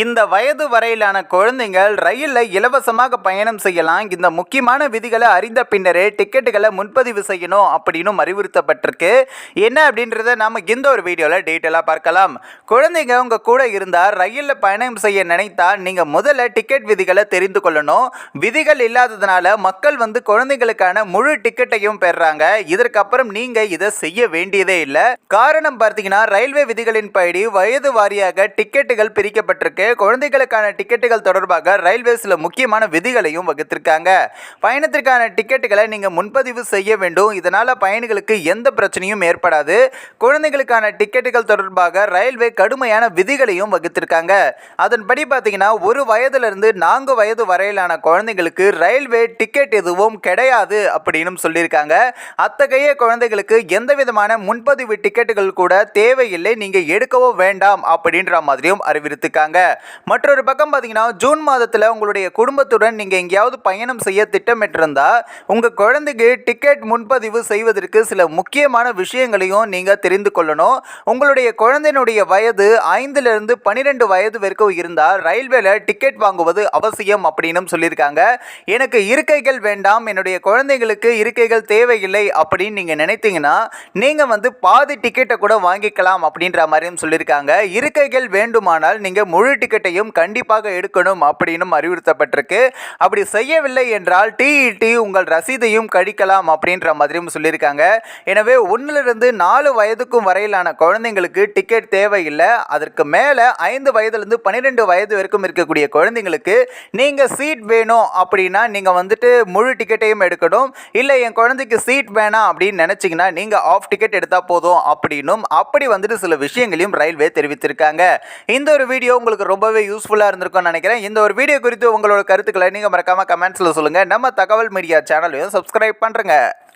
இந்த வயது வரையிலான குழந்தைகள் ரயிலில் இலவசமாக பயணம் செய்யலாம். இந்த முக்கியமான விதிகளை அறிந்த பின்னரே டிக்கெட்டுகளை முன்பதிவு செய்யணும் அப்படின்னு அறிவுறுத்தப்பட்டிருக்கு. என்ன அப்படின்றத நாம் இந்த ஒரு வீடியோவில் டீட்டெயிலாக பார்க்கலாம். குழந்தைங்க உங்கள் கூட இருந்தால் ரயிலில் பயணம் செய்ய நினைத்தால் நீங்கள் முதல்ல டிக்கெட் விதிகளை தெரிந்து கொள்ளணும். விதிகள் இல்லாததுனால மக்கள் வந்து குழந்தைகளுக்கான முழு டிக்கெட்டையும் பெறாங்க. இதற்கப்புறம் நீங்கள் இதை செய்ய வேண்டியதே இல்லை. காரணம் பார்த்தீங்கன்னா ரயில்வே விதிகளின் படி வயது வாரியாக டிக்கெட்டுகள் பிரிக்கப்பட்டிருக்கு. குழந்தைகளுக்கான டிக்கெட்டுகள் தொடர்பாக ரயில்வேஸில் முக்கியமான விதிகளையும் வகுத்திருக்காங்க. பயணத்திற்கான டிக்கெட்டுகளை நீங்கள் முன்பதிவு செய்ய வேண்டும். இதனால் பயணிகளுக்கு எந்த பிரச்சனையும் ஏற்படாது. குழந்தைகளுக்கான டிக்கெட்டுகள் தொடர்பாக ரயில்வே கடுமையான விதிகளையும் வகுத்திருக்காங்க. அதன்படி பார்த்தீங்கன்னா ஒரு வயதிலிருந்து நான்கு வயது வரையிலான குழந்தைகளுக்கு ரயில்வே டிக்கெட் எதுவும் கிடையாது அப்படின்னு சொல்லியிருக்காங்க. அத்தகைய குழந்தைகளுக்கு எந்த விதமான முன்பதிவு டிக்கெட்டுகள் கூட தேவையில்லை. நீங்கள் எடுக்கவோ வேண்டாம் அப்படின்ற மாதிரியும் அறிவித்திருக்காங்க மற்றொரு பக்கம் பார்த்தீங்கன்னா ஜூன் மாதத்தில் உங்களுடைய குடும்பத்துடன் நீங்கள் எங்கேயாவது பயணம் செய்ய திட்டமிட்டிருந்தா உங்கள் குழந்தைக்கு டிக்கெட் முன்பதிவு செய்வதற்கு சில முக்கியமான விஷயங்களையும் நீங்கள் தெரிந்து கொள்ளணும். உங்களுடைய குழந்தையினுடைய வயது ஐந்துலேருந்து பன்னிரெண்டு வயது வரைக்கும் இருந்தால் ரயில்வேல டிக்கெட் வாங்குவது அவசியம் அப்படின்னு சொல்லியிருக்காங்க. எனக்கு இருக்கைகள் வேண்டாம் என்னுடைய குழந்தைகளுக்கு இருக்கைகள் தேவையில்லை அப்படின்னு நீங்கள் நினைத்தீங்கன்னா நீங்கள் வந்து பாதி டிக்கெட்டை கூட வாங்கிக்கலாம் அப்படின்ற மாதிரியும் சொல்லியிருக்காங்க. இருக்கைகள் வேண்டுமானால் நீங்கள் முழு டிக்கெட்டையும் கண்டிப்பாக எடுக்கணும் அப்படின்னு அறிவுறுத்தப்பட்டிருக்கு. அப்படி செய்யவில்லை என்றால் டிஇடி உங்கள் ரசீதையும் கழிக்கலாம் அப்படின்ற மாதிரியும் சொல்லியிருக்காங்க. எனவே ஒன்றிலிருந்து நாலு வயதுக்கும் வரையிலான குழந்தைங்களுக்கு டிக்கெட் தேவையில்லை. அதற்கு மேலே ஐந்து வயதுலேருந்து பன்னிரெண்டு வயது வரைக்கும் இருக்கக்கூடிய குழந்தைங்களுக்கு நீங்கள் சீட் வேணும் அப்படின்னா நீங்கள் வந்துட்டு முழு டிக்கெட்டையும் எடுக்கணும். இல்லை என் குழந்தைக்கு சீட் வேணாம் அப்படின்னு நினச்சிங்கன்னா நீங்கள் ஆஃப் டிக்கெட் எடுத்தால் போதும் அப்படின்னும் அப்படி வந்துட்டு சில விஷயங்களையும் ரயில்வே தெரிவித்திருக்காங்க. இந்த ஒரு வீடியோ உங்களுக்கு உங்களுக்கு ரொம்பவே யூஸ்ஃபுல்லாக இருந்திருக்கும்னு நினைக்கிறேன். இந்த ஒரு வீடியோ குறித்து உங்களோட கருத்துக்களை நீங்கள் மறக்காமல் கமெண்ட்ஸில் சொல்லுங்கள் நம்ம தகவல் மீடியா சேனலையும் சப்ஸ்கிரைப் பண்ணுறங்க